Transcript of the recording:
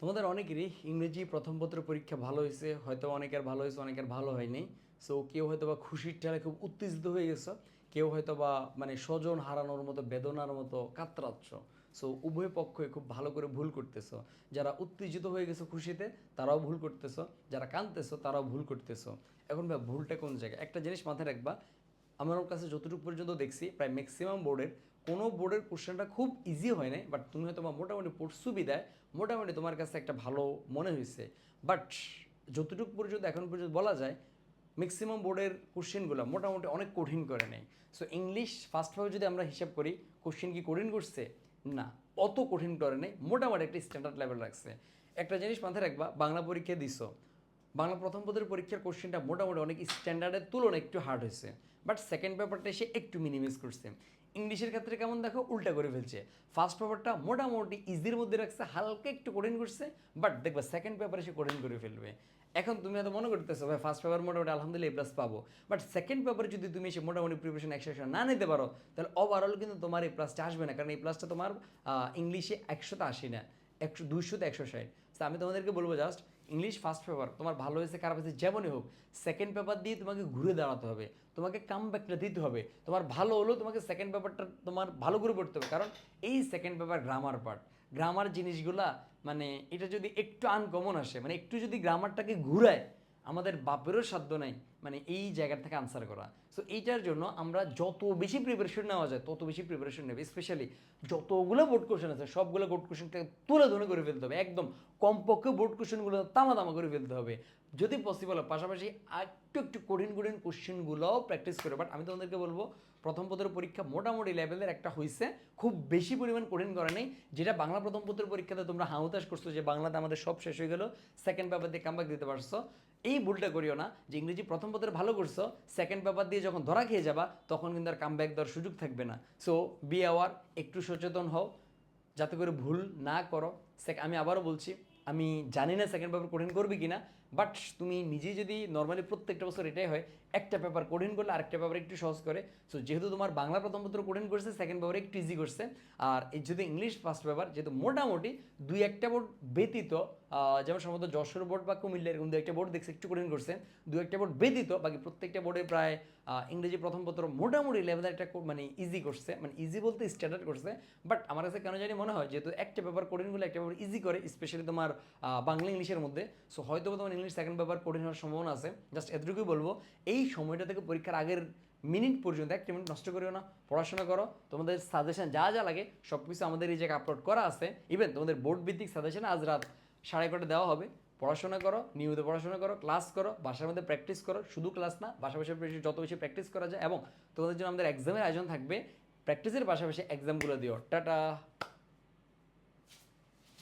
তোমাদের অনেকেরই ইংরেজি প্রথম পত্র পরীক্ষা ভালো হয়েছে, হয়তো অনেকের ভালো হয়েছে, অনেকের ভালো হয়নি। সো কেউ হয়তো বা খুশির ঠেলে খুব উত্তেজিত হয়ে গেছো, কেউ হয়তো বা মানে স্বজন হারানোর মতো, বেদনার মতো কাতরাচ্ছ। সো উভয় পক্ষই খুব ভালো করে ভুল করতেছো। যারা উত্তেজিত হয়ে গেছো খুশিতে, তারাও ভুল করতেছো। যারা কাঁদতেছো, তারাও ভুল করতেছো। এখন ভাই, ভুলটা কোন জায়গায়? একটা জিনিস মাথায় রাখবা আমার কাছে যতটুকু পর্যন্ত দেখছি, প্রায় ম্যাক্সিমাম বোর্ডের কোনো বোর্ডের কোশ্চেনটা খুব ইজি হয় নাই বাট তুমি হয়তো মোটামুটি পড় সুবিধায় মোটামুটি তোমার কাছে একটা ভালো মনে হয়েছে। বাট যতটুকু পর্যন্ত এখন পর্যন্ত বলা যায় ম্যাক্সিমাম বোর্ডের কোশ্চেনগুলো মোটামুটি অনেক কঠিন করে নেয়। সো ইংলিশ ফার্স্টভাবে যদি আমরা হিসাব করি কোশ্চেন কি কঠিন করছে? না, অত কঠিন করে নেই, মোটামুটি একটা স্ট্যান্ডার্ড লেভেল রাখছে। একটা জিনিস মাথায় রাখবা, বাংলা পরীক্ষা দিছো বাংলা প্রথম পদের পরীক্ষার কোশ্চেনটা মোটামুটি অনেক স্ট্যান্ডার্ডের তুলনায় একটু হার্ড হয়েছে। বাট সেকেন্ড পেপারটা এসে একটু মিনিমাইজ করছে। ইংলিশের ক্ষেত্রে কেমন দেখো, উল্টা করে ফেলছে। ফার্স্ট পেপারটা মোটামুটি ইজির মধ্যে রাখছে, হালকা একটু কঠিন করছে বাট দেখবে সেকেন্ড পেপার এসে কঠিন করে ফেলবে। এখন তুমি হয়তো মনে করতেছো, ভাই ফার্স্ট পেপার মোটামুটি আলহামদুলিল্লাহ প্লাস পাবো। বাট সেকেন্ড পেপারে যদি তুমি এসে মোটামুটি প্রিপারেশন একশো না নিতে পারো, তাহলে ওভারঅল কিন্তু তোমার এই প্লাসটা আসবে না। কারণ এই প্লাসটা তোমার ইংলিশে একশোতে আসে না, একশো, দুইশোতে একশো ষাট। তো আমি তোমাদেরকে বলব জাস্ট ইংলিশ ফার্স্ট পেপার তোমার ভালো হয়েছে, খারাপ হয়েছে, যেমনই হোক সেকেন্ড পেপার দিয়ে তোমাকে ঘুরে দাঁড়াতে হবে, তোমাকে কাম ব্যাকটা দিতে হবে। তোমার ভালো হলেও তোমাকে সেকেন্ড পেপারটা তোমার ভালো করে পড়তে হবে, কারণ এই second paper grammar part grammar জিনিসগুলা মানে এটা যদি একটু আনকমন আসে মানে একটু যদি গ্রামারটাকে ঘুরায়, আমাদের বাপেরও সাধ্য নাই মানে এই জায়গা থেকে আনসার করা। সো এইটার জন্য আমরা যত বেশি প্রিপারেশন নেওয়া যায়, তত বেশি প্রিপারেশন নেবে। স্পেশালি যতগুলো বোর্ড কোশ্চেন আছে, সবগুলো বোর্ড কোশ্চেনকে তুলে ধরে করে ফেলতে হবে। একদম কমপক্ষে বোর্ড কোশ্চেনগুলো তামা তামা করে ফেলতে হবে। যদি পসিবল হয়, পাশাপাশি একটু একটু কঠিন কঠিন কোশ্চেনগুলোও প্র্যাকটিস করে। বাট আমি তোমাদেরকে বলব, প্রথম পত্রের পরীক্ষা মোটামুটি লেভেলের একটা হয়েছে খুব বেশি পরিমাণ কঠিন করে নেই। যেটা বাংলা প্রথম পত্রের পরীক্ষাতে তোমরা হাউতাস করছ যে বাংলাতে আমাদের সব শেষ হয়ে গেল সেকেন্ড পেপার দিয়ে কামব্যাক দিতে পারছ। এই ভুলটা করিও না যে ইংরেজি প্রথম পত্রে ভালো করছ সেকেন্ড পেপার দিয়ে যখন ধরা খেয়ে যাবা, তখন কিন্তু আর কামব্যাক দেওয়ার সুযোগ থাকবে না। সো বি আওয়ার একটু সচেতন হও, যাতে করে ভুল না করো। আমি আবারও বলছি, আমি জানি না সেকেন্ড পেপার কঠিন করবে কিনা বাট তুমি নিজেই যদি নর্মালি প্রত্যেকটা বছর এটাই হয়, একটা পেপার কঠিন করলে আরেকটা পেপার একটু সহজ করে। সো যেহেতু তোমার বাংলা প্রথম পত্র কঠিন করছে সেকেন্ড পেপার একটু ইজি করছে। আর যদি ইংলিশ ফার্স্ট পেপার যেহেতু মোটামুটি দুই একটা বোর্ড ব্যতীত যেমন সম্ভবত যশোর বোর্ড বা কুমিল্লা, এরকম দু একটা বোর্ড দেখছে একটু কঠিন করছে দু একটা বোর্ড ব্যতীত বাকি প্রত্যেকটা বোর্ডে প্রায় ইংরেজি প্রথম পত্র মোটামুটি লেভেলের একটা মানে ইজি করছে মানে ইজি বলতে স্ট্যান্ডার্ড করছে। বাট আমার কাছে কেন জানি মনে হয়, যেহেতু একটা পেপার কঠিনগুলো একটা পেপার ইজি করে স্পেশালি তোমার বাংলা ইংলিশের মধ্যে। সো হয়তো তোমার ইংলিশ সেকেন্ড পেপার কঠিন হওয়ার সম্ভাবনা আছে। জাস্ট এতটুকুই বলব, এই সময়টা থেকে পরীক্ষার আগের মিনিট পর্যন্ত একটা মিনিট নষ্ট করিও না, পড়াশোনা করো। তোমাদের সাজেশন যা যা লাগে সব কিছু আমাদের এই জায়গায় আপলোড করা আছে ইভেন তোমাদের বোর্ড ভিত্তিক সাজেশন আজ রাত সাড়ে এগারোটা দেওয়া হবে। পড়াশোনা করো, নিয়মিত পড়াশোনা করো ক্লাস করো, বাসার মধ্যে প্র্যাকটিস করো, শুধু ক্লাস না বাসা বাসা যত বেশি প্র্যাকটিস করা যায়, এবং তোমাদের জন্য আমাদের এক্সামের আয়োজন থাকবে প্র্যাকটিসের পাশাপাশি এক্সামগুলো দিও। টাটা!